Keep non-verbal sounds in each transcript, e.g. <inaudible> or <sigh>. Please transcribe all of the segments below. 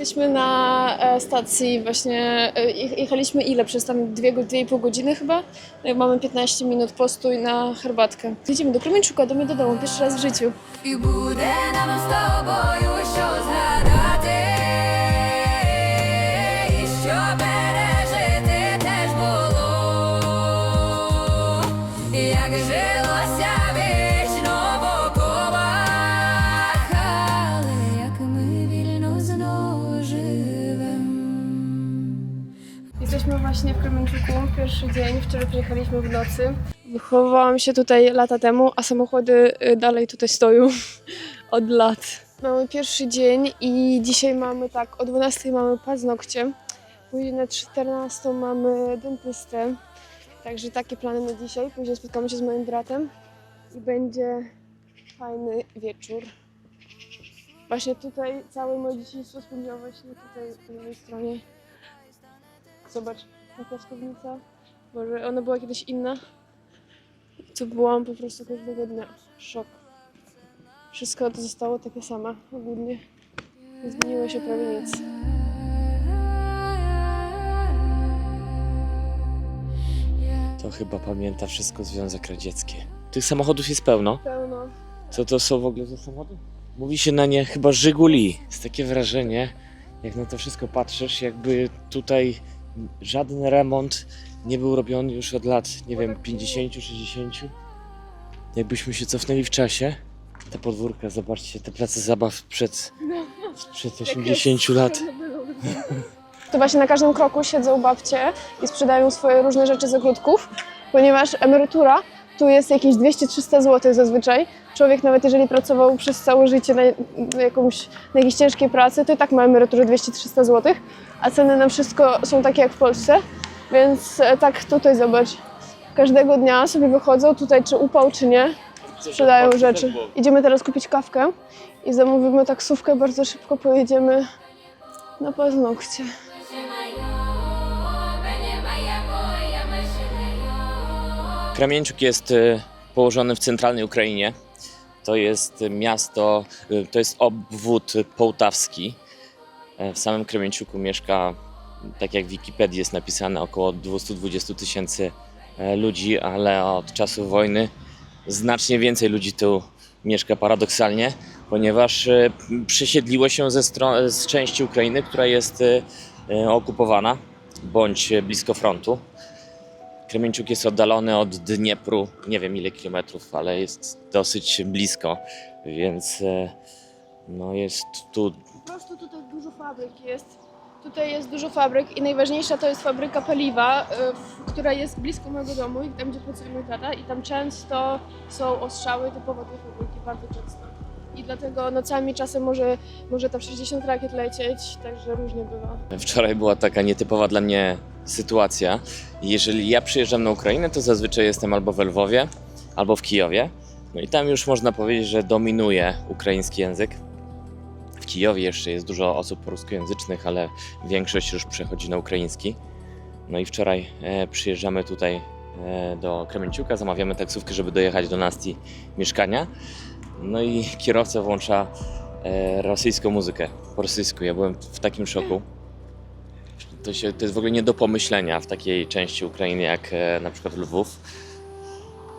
Jesteśmy na e, stacji właśnie, e, jechaliśmy ile? Przez tam 2-2,5 godziny chyba. No mamy 15 minut postój na herbatkę. Jedziemy do Kremeńczuka, do mnie do domu, pierwszy raz w życiu. I budę nam z tobą już się właśnie w Kremenczuku, pierwszy dzień, wczoraj przyjechaliśmy w nocy. Wychowałam się tutaj lata temu, a samochody y, dalej tutaj stoją <laughs> od lat. Mamy pierwszy dzień i dzisiaj mamy tak, o 12 mamy paznokcie, później na 14 mamy dentystę. Także takie plany na dzisiaj. Później spotkamy się z moim bratem i będzie fajny wieczór. Właśnie tutaj całe moje dzieciństwo spędziłam właśnie tutaj po lewej stronie. Zobacz, ta piaskownica. Może ona była kiedyś inna. Tu byłam po prostu każdego dnia. Szok. Wszystko to zostało takie same ogólnie. Nie zmieniło się prawie nic. To chyba pamięta wszystko Związek Radziecki. Tych samochodów jest pełno. Pełno. Co to są w ogóle za samochody? Mówi się na nie chyba Żyguli. Jest takie wrażenie, jak na to wszystko patrzysz, jakby tutaj żaden remont nie był robiony już od lat, nie wiem, 50, 60. Jakbyśmy się cofnęli w czasie. Te podwórka, zobaczcie, te place zabaw sprzed, sprzed 80 lat. To właśnie na każdym kroku siedzą babcie i sprzedają swoje różne rzeczy z ogródków, ponieważ emerytura tu jest jakieś 200-300 zł zazwyczaj. Człowiek nawet jeżeli pracował przez całe życie na, jakąś, na jakiejś ciężkiej pracy, to i tak ma emeryturę 200-300 zł, a ceny na wszystko są takie jak w Polsce, więc e, tak tutaj zobacz. Każdego dnia sobie wychodzą tutaj, czy upał, czy nie, sprzedają rzeczy. Idziemy teraz kupić kawkę i zamówimy taksówkę, bardzo szybko pojedziemy na paznokcie. Kramieńczuk jest e, położony w centralnej Ukrainie. To jest miasto, e, to jest obwód połtawski. E, W samym Kremieńczuku mieszka, tak jak w Wikipedii jest napisane, około 220 tysięcy e, ludzi, ale od czasu wojny znacznie więcej ludzi tu mieszka paradoksalnie, ponieważ e, przesiedliło się ze z części Ukrainy, która jest okupowana bądź blisko frontu. Kremieńczuk jest oddalony od Dniepru, nie wiem ile kilometrów, ale jest dosyć blisko, więc e, no jest tu Po prostu tutaj dużo fabryk jest. Tutaj jest dużo fabryk i najważniejsza to jest fabryka paliwa, w- która jest blisko mojego domu i tam gdzie pracuje mój tata i tam często są ostrzały typowo tej fabryki, bardzo często. I dlatego nocami czasem może, może tam 60 rakiet lecieć, także różnie bywa. Wczoraj była taka nietypowa dla mnie sytuacja. Jeżeli ja przyjeżdżam na Ukrainę, to zazwyczaj jestem albo w Lwowie, albo w Kijowie. No i tam już można powiedzieć, że dominuje ukraiński język. W Kijowie jeszcze jest dużo osób ruskojęzycznych, ale większość już przechodzi na ukraiński. No i wczoraj e, przyjeżdżamy tutaj e, do Kremenciuka, zamawiamy taksówkę, żeby dojechać do Nasti mieszkania. No i kierowca włącza e, rosyjską muzykę po rosyjsku. Ja byłem w takim szoku. To, się, to jest w ogóle nie do pomyślenia w takiej części Ukrainy jak e, na przykład Lwów.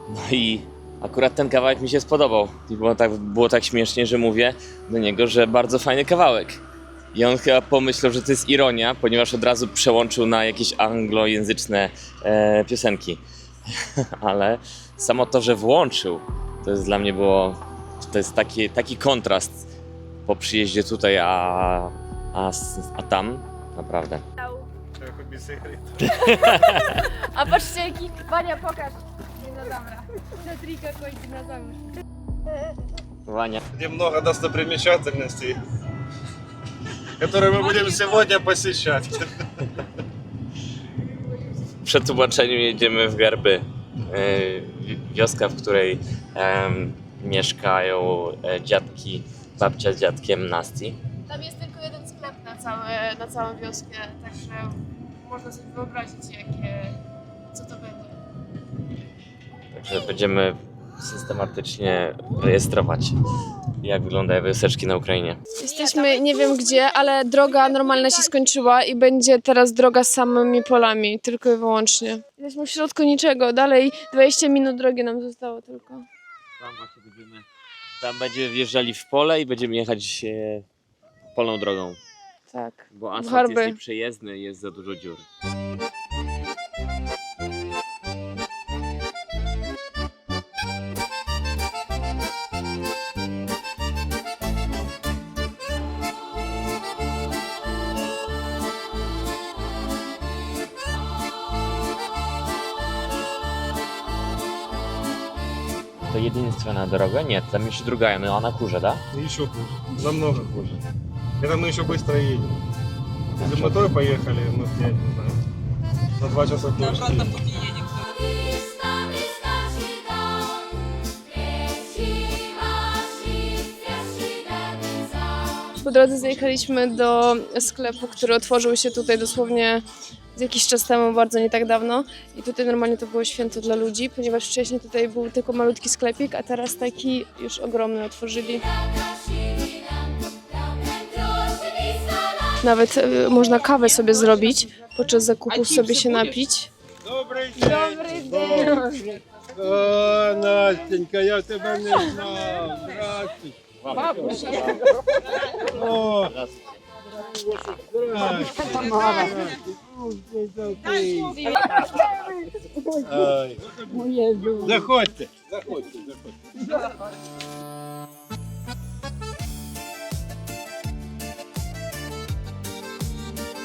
No i akurat ten kawałek mi się spodobał. I było tak, było tak śmiesznie, że mówię do niego, że bardzo fajny kawałek. I on chyba pomyślał, że to jest ironia, ponieważ od razu przełączył na jakieś anglojęzyczne e, piosenki. <laughs> Ale samo to, że włączył, to jest dla mnie było To jest taki, taki kontrast po przyjeździe tutaj, a, a, a tam naprawdę. <laughs> A patrzcie jaki, Wania pokaż. No dobra, Смотри какой динозавр. Wania. где много достопримечательностей, которые мы будем сегодня посещать. W przetłumaczeniu jedziemy w Garby. E, wi- Wioska, w której em, mieszkają e, dziadki, babcia z dziadkiem Nasti. Tam jest tylko jeden sklep na, całe, na całą wioskę, także można sobie wyobrazić jakie, co to będzie. Także będziemy systematycznie rejestrować jak wyglądają wioseczki na Ukrainie. Jesteśmy nie wiem gdzie, ale droga normalna się skończyła i będzie teraz droga z samymi polami, tylko i wyłącznie. Jesteśmy w środku niczego, dalej 20 minut drogi nam zostało tylko. Tam właśnie będziemy, tam będziemy wjeżdżali w pole i będziemy jechać e, polną drogą, Tak. bo asfalt Harby. jest nieprzejezdny jest za dużo dziur. единственная дорога? Нет, там еще другая, но она хуже, да? Еще хуже. Намного хуже. Это мы еще быстро едем. Если мы той поехали, мы в день, не знаю. На два часа дольше едем. Bliska, bliska ci dom, leci masz i kwiaci dany za. Po drodze zajechaliśmy do sklepu, który otworzył się tutaj dosłownie z jakiś czas temu, bardzo nie tak dawno. I tutaj normalnie to było święto dla ludzi, ponieważ wcześniej tutaj był tylko malutki sklepik, a teraz taki już ogromny otworzyli. Nawet e, można kawę sobie zrobić, podczas zakupów sobie się napić. Добрий день. Добрий. О, Настенька, я тебе не знав. Здравствуй. О, Заходьте, заходьте, заходьте.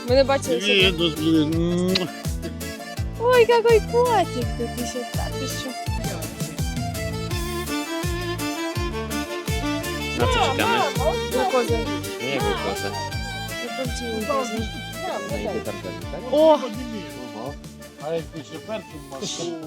Ми не бачили себе. Ой, какой котик тут еще. Так, еще. На, мама, на козы. Не, козы. Палчі. О! А як ще першим машину?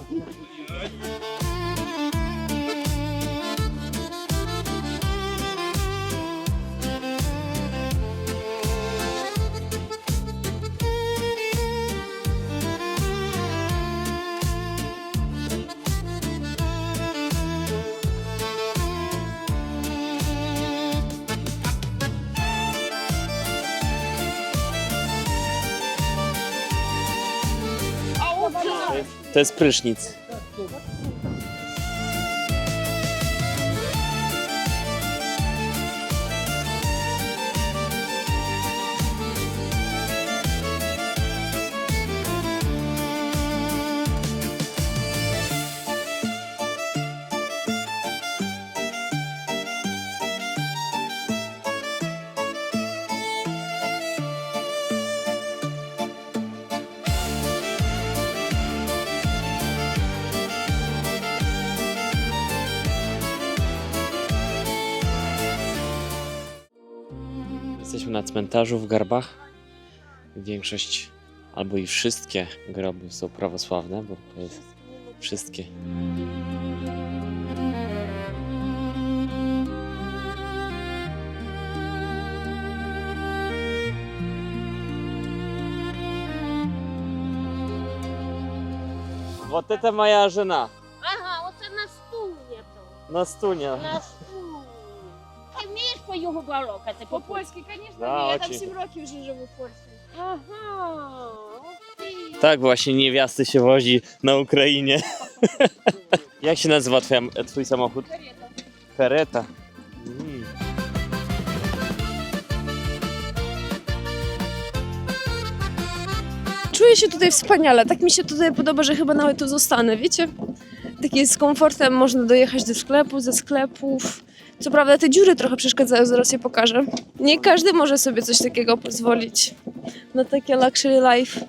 To jest prysznic. na cmentarzu w Garbach. Większość albo i wszystkie groby są prawosławne, bo to jest wszystkie. Вот это моя жена. Ага, оце на стулі то. На стуне. На стулі. Ти вмієш по його балокати? по-польски, конечно, Да, я там очень. 7 років вже живу в Польщі. Ага. Ух ти. Tak właśnie niewiasty się wozi na Ukrainie. <laughs> Jak się nazywa twoja, twój samochód? Kareta. Mm. Czuję się tutaj wspaniale, tak mi się tutaj podoba, że chyba nawet tu zostanę, wiecie? Takie z komfortem można dojechać do sklepu, ze sklepów. Co prawda te dziury trochę przeszkadzają, zaraz je pokażę. Nie każdy może sobie coś takiego pozwolić. Na takie luxury life.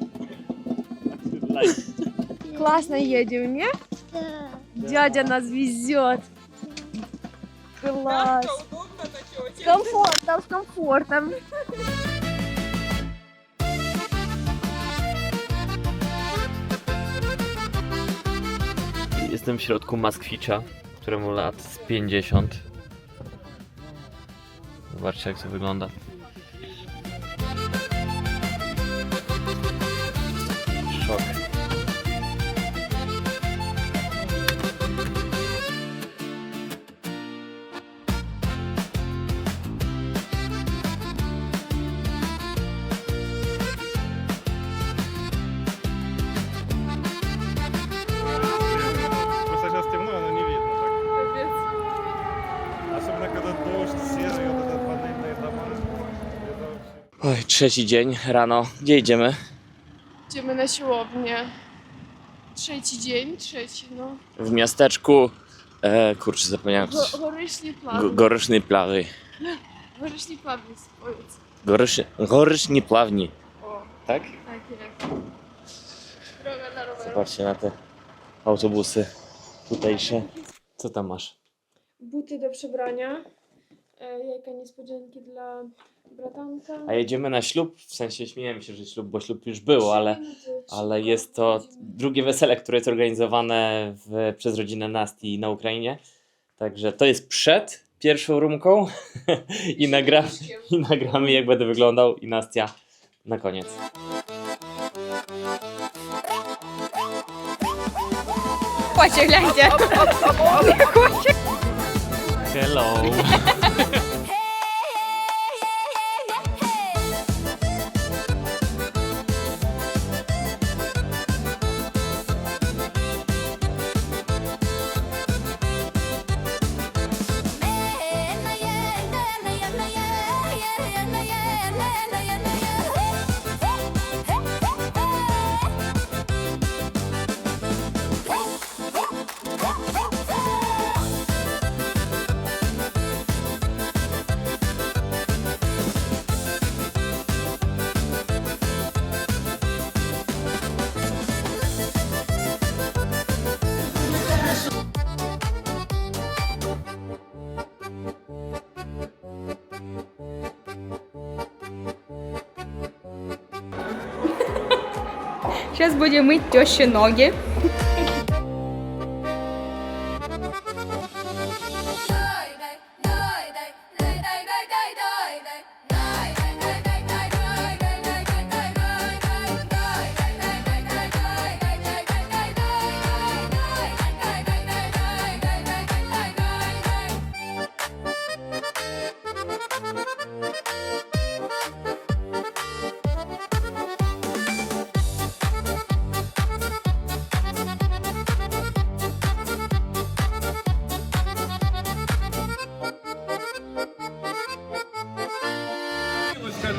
Классно едем, не? Дядя нас везет. Класс. С комфортом, с комфортом. Jestem w środku Maskwicza, któremu lat z 50. Zobaczcie jak to wygląda. Szok. Trzeci dzień rano. Gdzie idziemy? Idziemy na siłownię. Trzeci dzień, trzeci, no. W miasteczku. E, kurczę, zapomniałem. Go, plawy. Goryszny Plawy. Goryśni plawy, powiedz. Goryszy, Goryszni Plawni. O, Tak? tak jest. Droga dla roweru. Zobaczcie na te autobusy tutejsze. Co tam masz? Buty do przebrania. E, jajka niespodzianki dla bratanka. A jedziemy na ślub? W sensie śmiejemy się, że ślub, bo ślub już było, ale, ale jest to drugie wesele, które jest organizowane w, przez rodzinę Nasti na Ukrainie. Także to jest przed pierwszą rumką <laughs> i, nagra, i nagramy jak będę wyglądał i Nastia na koniec. Chodźcie, ględzie. Hello. <laughs> Сейчас будем мыть тещи ноги.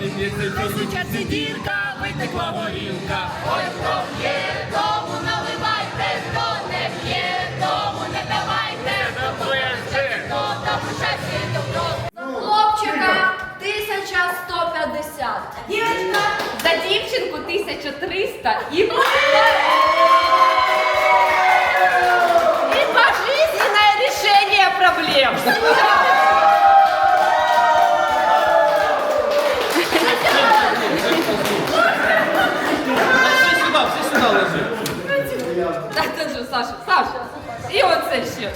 не піти, Звучаться дірка, витекла горілка. Ой, хто п'є, тому наливайте, хто не п'є, тому не давайте. Хто там щасті, добро. Хлопчика 1150. Дівчинка за дівчинку 1300 і И пожизненное решение проблем. Саша, Саша. І оце ще.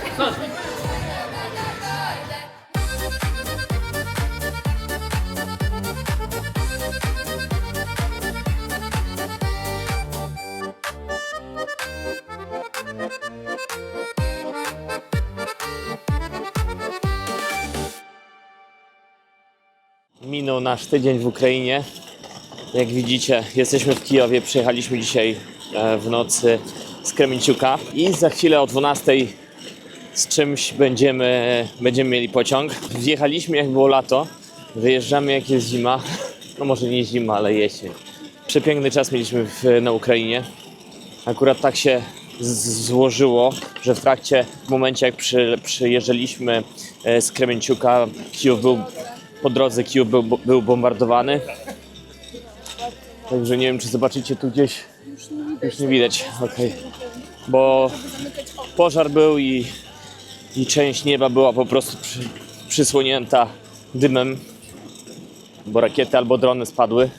Minął nasz tydzień w Ukrainie. Jak widzicie, jesteśmy w Kijowie. Przyjechaliśmy dzisiaj e, w nocy z Kremenciuka i za chwilę o 12 z czymś będziemy, będziemy mieli pociąg. Wjechaliśmy jak było lato, wyjeżdżamy jak jest zima. No może nie zima, ale jesień. Przepiękny czas mieliśmy w, na Ukrainie. Akurat tak się złożyło, że w trakcie, w momencie jak przy, przyjeżdżaliśmy e, z Kremenciuka, Kijów był po drodze Kijów był, był bombardowany. Także nie wiem, czy zobaczycie tu gdzieś. Już nie widać, okej. Bo pożar był i, i część nieba była po prostu przy, przysłonięta dymem, bo rakiety albo drony spadły.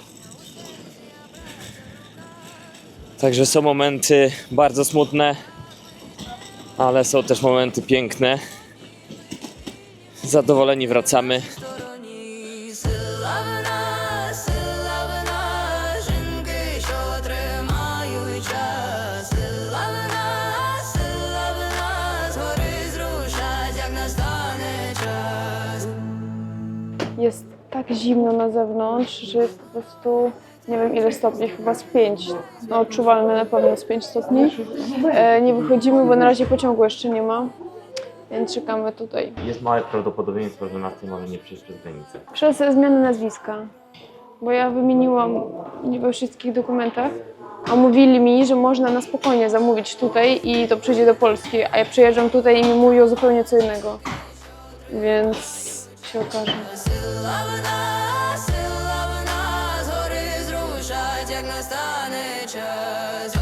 Także są momenty bardzo smutne, ale są też momenty piękne. Zadowoleni wracamy. tak zimno na zewnątrz, że jest po prostu nie wiem ile stopni, chyba z 5, no odczuwalne na pewno z 5 stopni. E, nie wychodzimy, bo na razie pociągu jeszcze nie ma, więc czekamy tutaj. Jest małe prawdopodobieństwo, że Martin może nie przejść przez granicę. Przez zmianę nazwiska, bo ja wymieniłam nie we wszystkich dokumentach, mówili mi, że można na spokojnie zamówić tutaj i to przyjdzie do Polski, a ja przyjeżdżam tutaj i mi mówią zupełnie co innego, więc się okaże. Сила в сила в нас, гори зрушать, як настане час.